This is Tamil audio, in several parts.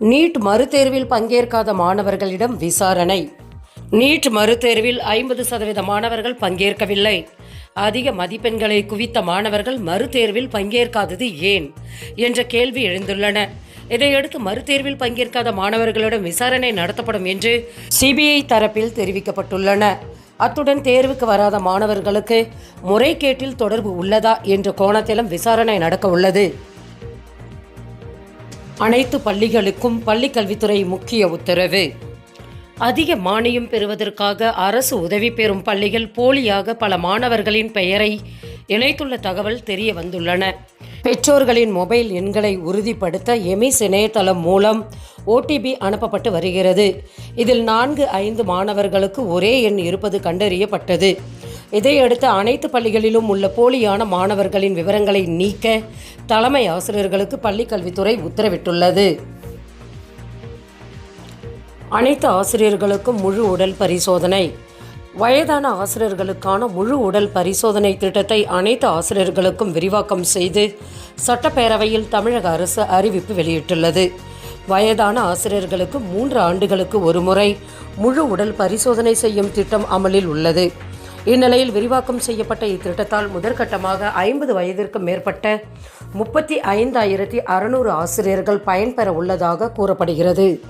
நீட் மறுதேர்வில் பங்கேற்காத மாணவர்களிடம் விசாரணை. நீட் மறுதேர்வில் ஐம்பது சதவீத மாணவர்கள் பங்கேற்கவில்லை. அதிக மதிப்பெண்களை குவித்த மாணவர்கள் மறுதேர்வில் பங்கேற்காதது ஏன்? என்ற கேள்வி எழுந்துள்ளன. இதையடுத்து மறுதேர்வில் பங்கேற்காத மாணவர்களிடம் விசாரணை நடத்தப்படும் என்று சிபிஐ தரப்பில் தெரிவிக்கப்பட்டுள்ளன. அத்துடன் தேர்வுக்கு வராத மாணவர்களுக்கு முறைகேட்டில் தொடர்பு உள்ளதா என்ற கோணத்திலும் விசாரணை நடக்க உள்ளது அனைத்து பள்ளிகளுக்கும் பள்ளிக் கல்வித்துறை முக்கிய உத்தரவு. அதிக மானியம் பெறுவதற்காக அரசு உதவி பெறும் பள்ளிகள் போலியாக பல மாணவர்களின் பெயரை இணைத்துள்ள தகவல் தெரிய வந்துள்ளன. பெற்றோர்களின் மொபைல் எண்களை உறுதிப்படுத்த எமிஸ் இணையதளம் மூலம் ஓடிபி அனுப்பப்பட்டு வருகிறது. இதில் நான்கு ஐந்து மாணவர்களுக்கு ஒரே எண் இருப்பது கண்டறியப்பட்டது. இதையடுத்து அனைத்து பள்ளிகளிலும் உள்ள போலியான மாணவர்களின் விவரங்களை நீக்க தலைமை ஆசிரியர்களுக்கு பள்ளிக் கல்வித்துறை உத்தரவிட்டுள்ளது. அனைத்து ஆசிரியர்களுக்கும் முழு உடல் பரிசோதனை. வயதான ஆசிரியர்களுக்கான முழு உடல் பரிசோதனை திட்டத்தை அனைத்து ஆசிரியர்களுக்கும் விரிவாக்கம் செய்து சட்டப்பேரவையில் தமிழக அரசு அறிவிப்பு வெளியிட்டுள்ளது. வயதான ஆசிரியர்களுக்கு மூன்று ஆண்டுகளுக்கு ஒருமுறை முழு உடல் பரிசோதனை செய்யும் திட்டம் அமலில் உள்ளது. இந்நிலையில் விரிவாக்கம் செய்யப்பட்ட இத்திட்டத்தால் முதற்கட்டமாக ஐம்பது வயதிற்கு மேற்பட்ட முப்பத்தி ஐந்தாயிரத்தி அறுநூறு ஆசிரியர்கள் பயன்பெற உள்ளதாக கூறப்படுகிறது.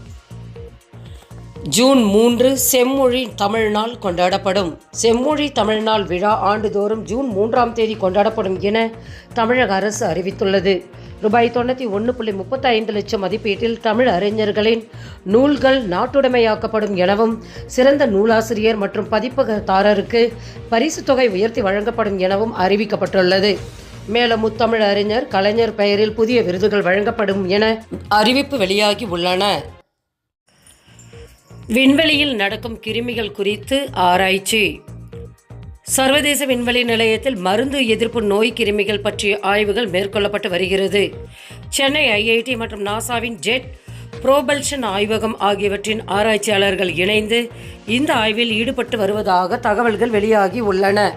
ஜூன் மூன்று செம்மொழி தமிழ்நாள் கொண்டாடப்படும். செம்மொழி தமிழ்நாள் விழா ஆண்டுதோறும் ஜூன் மூன்றாம் தேதி கொண்டாடப்படும் என தமிழக அரசு அறிவித்துள்ளது. ரூபாய் தொண்ணூற்றி ஒன்று புள்ளி முப்பத்தி ஐந்து லட்சம் மதிப்பீட்டில் தமிழ் அறிஞர்களின் நூல்கள் நாட்டுடைமையாக்கப்படும் எனவும் சிறந்த நூலாசிரியர் மற்றும் பதிப்பகதாரருக்கு பரிசு தொகை உயர்த்தி வழங்கப்படும் எனவும் அறிவிக்கப்பட்டுள்ளது. மேலும் முத்தமிழ் அறிஞர் கலைஞர் பெயரில் புதிய விருதுகள் வழங்கப்படும் என அறிவிப்பு வெளியாகி உள்ளன. விண்வெளியில் நடக்கும் கிருமிகள் குறித்து ஆராய்ச்சி. சர்வதேச விண்வெளி நிலையத்தில் மருந்து எதிர்ப்பு நோய் கிருமிகள் பற்றிய ஆய்வுகள் மேற்கொள்ளப்பட்டு வருகிறது. சென்னை ஐஐடி மற்றும் நாசாவின் ஜெட் புரோபல்ஷன் ஆய்வகம் ஆகியவற்றின் ஆராய்ச்சியாளர்கள் இணைந்து இந்த ஆய்வில் ஈடுபட்டு வருவதாக தகவல்கள் வெளியாகி உள்ளன.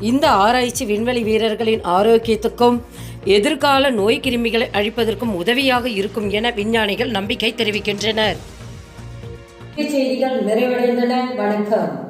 இந்த ஆராய்ச்சி விண்வெளி வீரர்களின் ஆரோக்கியத்துக்கும் எதிர்கால நோய் கிருமிகளை அழிப்பதற்கும் உதவியாக இருக்கும் என விஞ்ஞானிகள் நம்பிக்கை தெரிவிக்கின்றனர். செய்திகள் நிறைவடைந்தன. வணக்கம்.